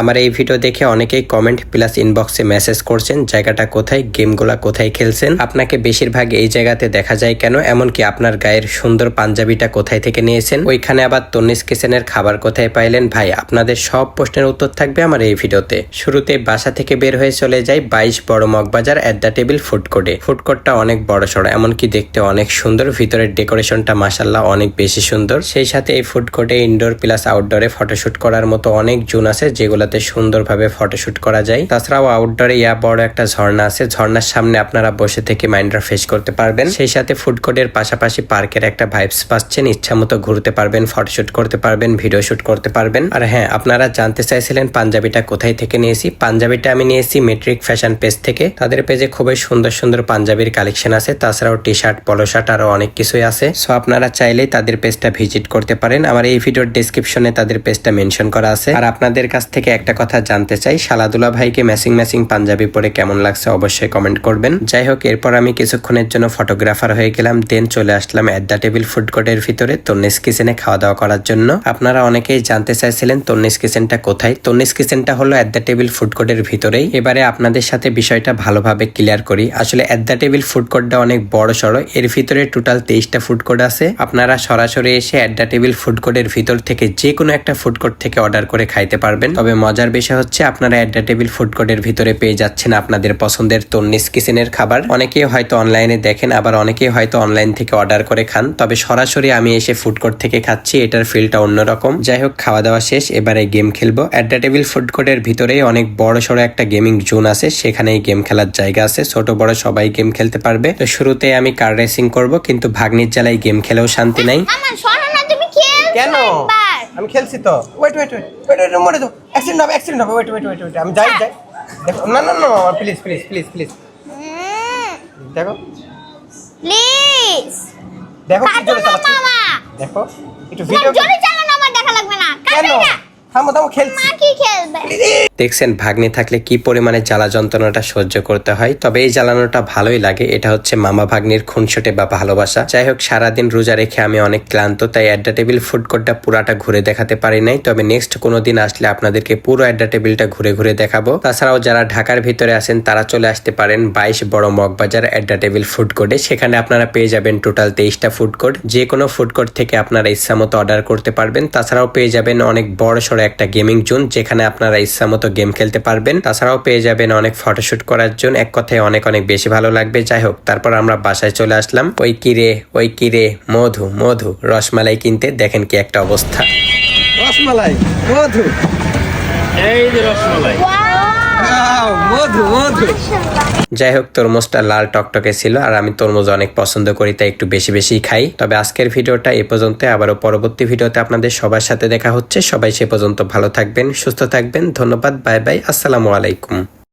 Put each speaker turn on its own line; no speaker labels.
আমার এই ভিডিও দেখে অনেকেই কমেন্ট প্লাস ইনবক্সে মেসেজ করছেন, জায়গাটা কোথায়? গেমগুলা কোথায় খেলছেন? আপনাকে বেশিরভাগ এই জায়গাতে দেখা যায় কেন? এমনকি আপনার গায়ের সুন্দর পাঞ্জাবিটা কোথায় থেকে নিয়েছেন? ওইখানে আবার তন্নিস কিচেনের খাবার কোথায় পাইলেন? ভাই, আপনাদের সব প্রশ্নের উত্তর থাকবে আমার এই ভিডিওতে শুরুতে বাসা থেকে বের হয়ে চলে যাই বাইশ বড় Moghbazar at the table food কোর্টে ফুড অনেক বড় সড়ো, এমনকি দেখতে অনেক সুন্দর। ভিতরের ডেকোরেশনটা মাসাল্লাহ অনেক বেশি সুন্দর। সেই সাথে এই ফুড কোর্টে ইনডোর প্লাস আউটডোরে ফটোশুট করার মতো অনেক জোন আছে যেগুলোতে সুন্দরভাবে ফটোশুট করা যায়। তাছাড়াও আউটডোরে ইয়া বড় একটা ঝর্ণা আছে। ঝর্ণার সামনে আপনারা বসে থেকে মাইন্ড ফ্রেশ করতে পারবেন। সেই সাথে ফুড কোর্টের পাশাপাশি পার্কের একটা ভাইবস পাচ্ছেন। ইচ্ছা মতো ঘুরতে পারবেন, ফটোশুট করতে পারবেন ভিডিও শুট করতে পারবেন। আর হ্যাঁ আপনারা জানতে চাইছিলেন পাঞ্জাবিটা কোথায় থেকে নিয়েছি? পাঞ্জাবিটা আমি নিয়েছি মেট্রিক ফ্যাশন পেজ থেকে। তাদের পেজে খুবই সুন্দর সুন্দর পাঞ্জাবির কালেকশন আছে। তাছাড়াও টি শার্ট পলো শার্ট আরও অনেক কিছুই আছে। সো আপনারা চাইলেই তাদের পেজটা ভিজিট করতে পারেন। আমার এই ভিডিওর ডিসক্রিপশনে তাদের পেজটা মেনশন করা আছে। আর আপনাদের কাছ থেকে একটা কথা জানতে চাই। শালাদুলা ভাইকে ম্যাচিং ম্যাচিং পাঞ্জাবি পরে কেমন লাগছে অবশ্যই কমেন্ট করবেন। যাই হোক, এরপর আমি কিছুক্ষণের জন্য ফটোগ্রাফার হয়ে গেলাম, দেন চলে আসলাম অ্যাট দ্য টেবিল ফুড কোর্টের ভিতরে তন্নিস কিচেনে খাওয়া দাওয়া করার জন্য। আপনারা অনেকেই জানতে চাইছিলেন তন্নিস কিচেনটা কোথায়। তন্নিস কিচেনটা হলো অ্যাট দ্য টেবিল ফুড কোর্টের ভিতরেই। এবারে আপনাদের সাথে বিষয়টা ভালোভাবে ক্লিয়ার করি। আসলে অ্যাট দ্য টেবিল ফুড কোর্টটা অনেক বড় সড়ো। এর ভিতরে টোটাল তেইশটা ফুড কোর্ট আছে। আপনারা সরাসরি এসে অ্যাট দ্য টেবিল ফুড কোর্টের ভিতর থেকে যে কোনো একটা ফুড কোর্ট থেকে অর্ডার করে খাইতে পারবেন। তবে মজার বিষয় হচ্ছে আপনারা অ্যাট দ্য টেবিল ফুড কোর্টের ভিতরে পেয়ে যাচ্ছেন আপনাদের পছন্দের তন্নিস কিচেনের খাবার। অনেকেই হয়তো অনলাইনে দেখেন, আবার অনেকেই হয়তো অনলাইন থেকে অর্ডার করে খান। তবে সরাসরি আমি এসে ফুড কোর্ট থেকে খাচ্ছি, এটার ফিলটা অন্যরকম। যাই হোক খাওয়া দাওয়া শেষ, এবারে গেম খেলব। অ্যাট দ্য টেবিল ফুড কোর্টের ভিতরেই অনেক বড় সড়ো একটা গেমিং জোন আছে, সেখানেই গেম খেলার জায়গা আছে। ছোট, বড় সবাই গেম খেলতে পারবে। তো শুরুতে আমি কার রেসিং করব, কিন্তু ভাগ্নির জ্বালায় গেম খেলেও শান্তি নাই
আমার শোনো না তুমি খেলছো
কেন? আমি খেলছি তো। Wait wait wait wait wait মরে দাও অ্যাক্সিডেন্ট হবে অ্যাক্সিডেন্ট হবে। ওয়েট ওয়েট ওয়েট ওয়েট আমি যাই যাই। দেখো না না না প্লিজ প্লিজ প্লিজ প্লিজ দেখো।
প্লিজ
দেখো কি জোরে চালাচ্ছি। দেখো একটু ভিডিও
জোরে চালানো আমার দেখা লাগবে না।
কেন? থামো থামো খেলছি।
দেখছেন, ভাগ্নে থাকলে কি পরিমাণে জ্বালা যন্ত্রণাটা সহ্য করতে হয়? তবে এই জ্বালানোটা ভালোই লাগে। এটা হচ্ছে মামা ভাগ্নির খুনসুটে বা ভালোবাসা। যাই হোক, সারাদিন রোজা রেখে আমি অনেক ক্লান্ত, তাই অ্যাড্ডা টেবিল ফুড কোর্টটা পুরাটা ঘুরে দেখাতে পারি নাই। তবে নেক্সট কোনো দিন আসলে আপনাদেরকে পুরো অ্যাড্ডা টেবিলটা ঘুরে ঘুরে দেখাবো। তাছাড়াও যারা ঢাকার ভিতরে আছেন, তারা চলে আসতে পারেন বাইশ বড় মগবাজার অ্যাড্ডা টেবিল ফুড কোর্টে সেখানে আপনারা পেয়ে যাবেন টোটাল তেইশটা ফুড কোর্ট যে কোনো ফুড কোর্ট থেকে আপনারা ইচ্ছা মতো অর্ডার করতে পারবেন। তাছাড়াও পেয়ে যাবেন অনেক বড় সড়ো একটা গেমিং জোন যেখানে আপনারা ইচ্ছা মতো গেম খেলতে পারবেন। তাছাড়াও পেয়ে যাবেন অনেক ফটোশ্যুট করার জন্য। এক কথায় অনেক অনেক বেশি ভালো লাগবে। যাই হোক তারপর আমরা বাসায় চলে আসলাম। ওই কিরে ওই কিরে মধু মধু রসমালাই কিনতে। দেখেন কি একটা অবস্থা।
রসমালাই মধু।
এই যে রসমালাই।
যাই হোক, তরমুজটা লাল টকটকে ছিল আর আমি তরমুজ অনেক পছন্দ করি, তাই একটু বেশি বেশি খাই। তবে আজকের ভিডিওটা এ পর্যন্ত, আবারও পরবর্তী ভিডিওতে আপনাদের সবার সাথে দেখা হচ্ছে। সবাই সে পর্যন্ত ভালো থাকবেন, সুস্থ থাকবেন। ধন্যবাদ, বাই বাই, আসসালামু আলাইকুম।